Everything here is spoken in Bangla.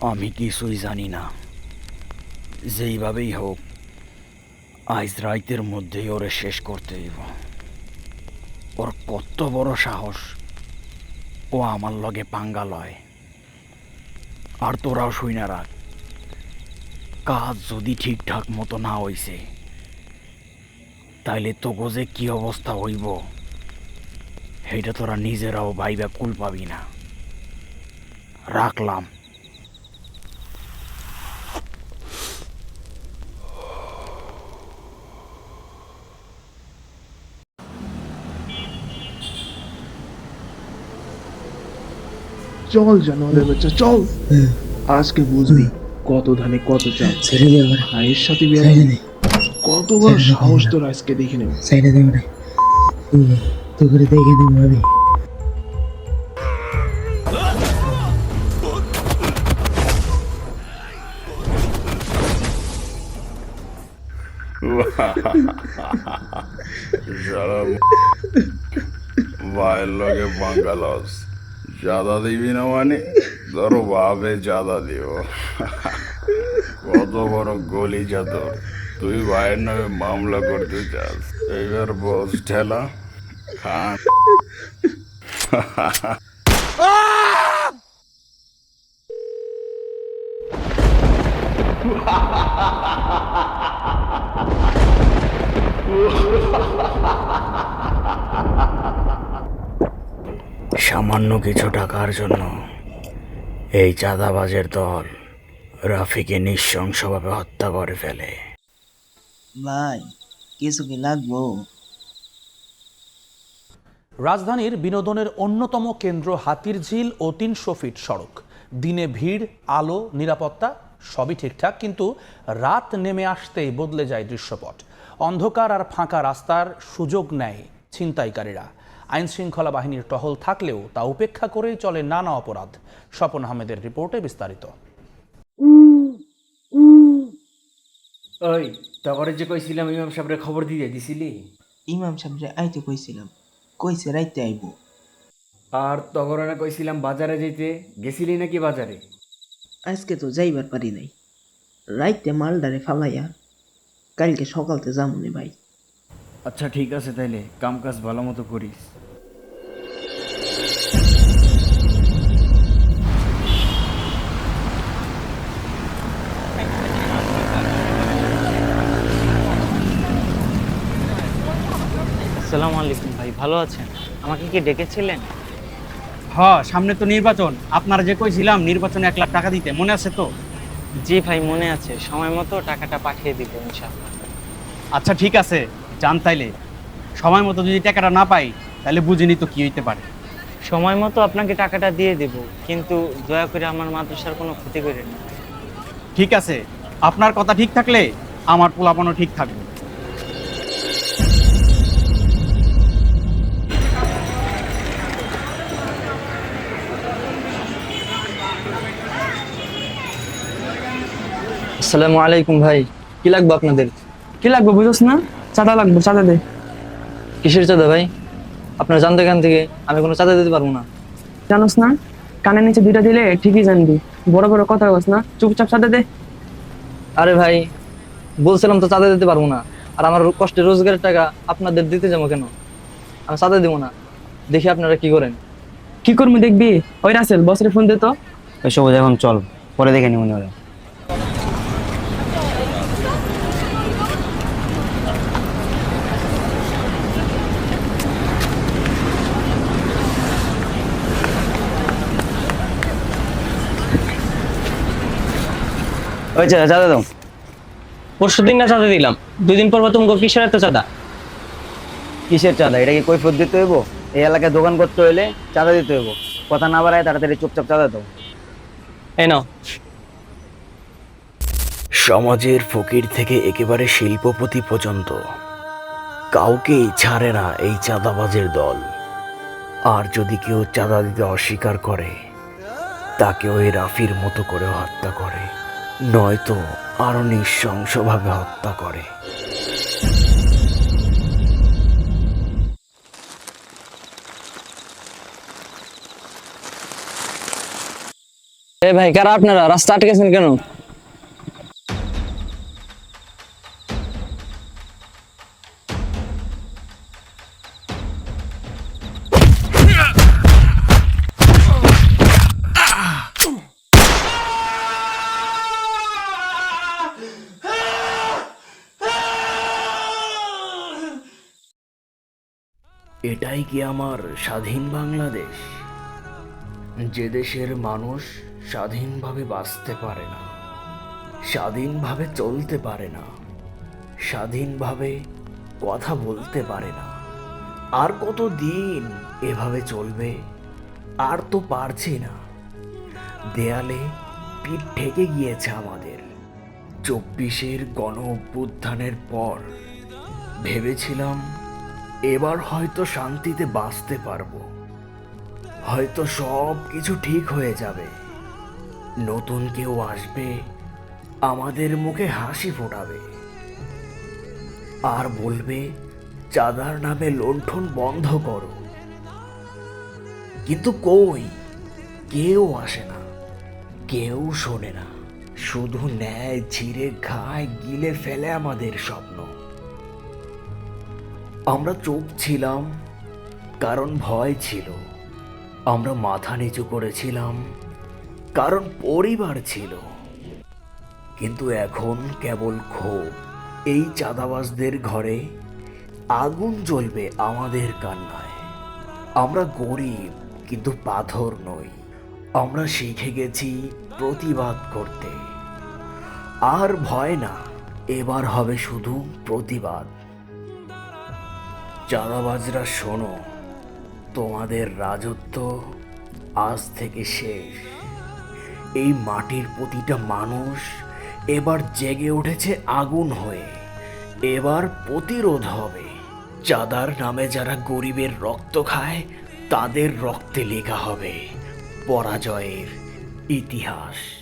আমি কিছুই জানি না। যেইভাবেই হোক, আজ রাইতের মধ্যেই ওরে শেষ করতে দিব ওর কত বড় সাহস, ও আমার লগে পাঙ্গা লয়। আর তোরাও শুই না রাখ। কাজ যদি ঠিকঠাক মতো না হইছে, তাইলে তোগো যে কি অবস্থা হইব সেটা তোরা নিজেরাও ভাইবা কুল পাবি না। রাখলাম। চল জানোয়ারের বাচ্চা চল। আজকে বুঝবি কত ধানে কত চাল। ছেড়ে দে আমার ভাইয়ের সাথে বিয়ে কত বড় সাহস তোর আজকে দেখে নেব? ছেড়ে দে ওরে। তুই করে দেখে দেবো আমি। সারা ভাইয়ের লগে বাঙ্গালস। জাদা দিবি না মানে ধরো ভাবে জাদা দিও কত বড় গলি যাতর তুই ভাইয়ের নামে মামলা করতে চাস এইবার বস ঠেলা খান সামান্য কিছু টাকার জন্য এই চাঁদাবাজের দল রাফিকে নিঃশংসভাবে হত্যা করে ফেলে। ভাই কিছু কি লাগবো? রাজধানীর বিনোদনের অন্যতম কেন্দ্র হাতির ঝিল ও তিনশো ফিট সড়ক। দিনে ভিড় আলো নিরাপত্তা সবই ঠিকঠাক কিন্তু রাত নেমে আসতেই বদলে যায় দৃশ্যপট। অন্ধকার আর ফাঁকা রাস্তার সুযোগ নেয় ছিনতাইকারীরা। আইন শৃঙ্খলা বাহিনীর টহল থাকলেও তা উপেক্ষা করেই চলে নানা অপরাধ। স্বপন আহমেদের রিপোর্টে বিস্তারিত। ওই তগরে যে কইছিলাম ইমাম সাহেবের খবর দিয়ে দিছিলি? ইমাম সাহেবরে আইতে কইছিলাম কইছে রাইতে আইবো। আর তগরে না কইছিলাম বাজারে যেতে গেছিলি নাকি বাজারে? আজকে তো যাইবার পারি নাই। রাইতে মালডারে ফালাইয়া কালকে সকালতে যামুনে ভাই। আচ্ছা ঠিক আছে তাইলে কাম কাজ ভালো মতো করিস। আসসালামু আলাইকুম ভাই ভালো আছেন? আমাকে কি ডেকেছিলেন? হ সামনে তো নির্বাচন। আপনারা যে কইছিলাম নির্বাচনে এক লাখ টাকা দিতে মনে আছে তো? জি ভাই মনে আছে। সময় মতো টাকাটা পাঠিয়ে দিব ইনশাআল্লাহ। আচ্ছা ঠিক আছে। জান তাইলে। সময় মতো যদি টাকাটা না পাই তাহলে বুঝিনি তো কি হইতে পারে। সময় মতো আপনাকে টাকাটা দিয়ে দেব কিন্তু দয়া করে আমার মাদ্রাসার কোনো ক্ষতি করেন না। ঠিক আছে আপনার কথা ঠিক থাকলে আমার পোলাপনও ঠিক থাকবে। আসসালামু আলাইকুম ভাই কি লাগবে আপনাদের? কি লাগবে বুঝোস না? চাঁদা লাগবে চাঁদা দে। কিসের চাঁদা ভাই? আপনার জানতে এখান থেকে আমি কোনো চাঁদা দিতে পারব না। জানোস না কানের নিচে দুইটা দিলে ঠিকই জানবি। বড় বড় কথা বস না চুপচাপ চাঁদা দে। আরে ভাই বলছিলাম তো চাঁদা দিতে পারব না আর আমার কষ্টে রোজগারের টাকা আপনাদের দিতে যাব কেন? আমি চাঁদা দেবো না দেখি আপনারা কি করেন। কি করবি দেখবি? ওই রাসেল বসরে ফোন দে তো। ওই সবুজ এখন চল পরে দেখে নিব ওরা ওই চাঁদা দাও। পরশু দিন না চাঁদা দিলাম। দুই দিন পর কিসের এত চাঁদা? কিসের চাঁদা? এটা কি কৈফত দিতে হইব? এই এলাকায় দোকান করতে হইলে চাঁদা দিতে হইব। কথা না বাড়ায় তাড়াতাড়ি চুপচাপ চাঁদা দাও। এই নাও। সমাজের ফকির থেকে একেবারে শিল্পপতি পর্যন্ত কাউকেই ছাড়ে না এই চাঁদাবাজের দল। আর যদি কেউ চাঁদা দিতে অস্বীকার করে তাকে ওই রাফির মতো করে হত্যা করে। নয়তো আরও নৃশংসভাবে হত্যা করে। এ ভাই কারা আপনারা? রাস্তা আটকেছেন কেন? এটাই কি আমার স্বাধীন বাংলাদেশ? যে দেশের মানুষ স্বাধীনভাবে বাঁচতে পারে না, স্বাধীনভাবে চলতে পারে না, স্বাধীনভাবে কথা বলতে পারে না, আর কত দিন এভাবে চলবে? আর তো পারছি না। দেয়ালে পিঠ ঠেকে গিয়েছে আমাদের। চব্বিশের গণ অভ্যুত্থানের পর ভেবেছিলাম এবার হয়তো শান্তিতে বাঁচতে পারব। হয়তো সব কিছু ঠিক হয়ে যাবে। নতুন কেউ আসবে, আমাদের মুখে হাসি ফোটাবে। আর বলবে, চাঁদার নামে লণ্ঠন বন্ধ করো। কিন্তু কই? কেউ আসে না। কেউ শোনে না। শুধু ন্যায় ছিঁড়ে খায় গিলে ফেলে আমাদের স্বপ্ন। আমরা চুপ ছিলাম, কারণ ভয় ছিল। আমরা মাথা নিচু করেছিলাম, কারণ পরিবার ছিল। কিন্তু এখন কেবল ক্ষোভ। এই চাঁদাবাজদের ঘরে আগুন জ্বলবে আমাদের কান্নায়। আমরা গরিব, কিন্তু পাথর নই। আমরা শিখে গেছি প্রতিবাদ করতে। আর ভয় না, এবার হবে শুধু প্রতিবাদ। চাঁদাবাজরা, শোনো, তোমাদের রাজত্ব আজ থেকে শেষ। এই মাটির প্রতিটা মানুষ এবার জেগে উঠেছে আগুন হয়ে। এবার প্রতিরোধ হবে। চাঁদার নামে যারা গরিবের রক্ত খায়, তাদের রক্তে লেখা হবে পরাজয়ের ইতিহাস।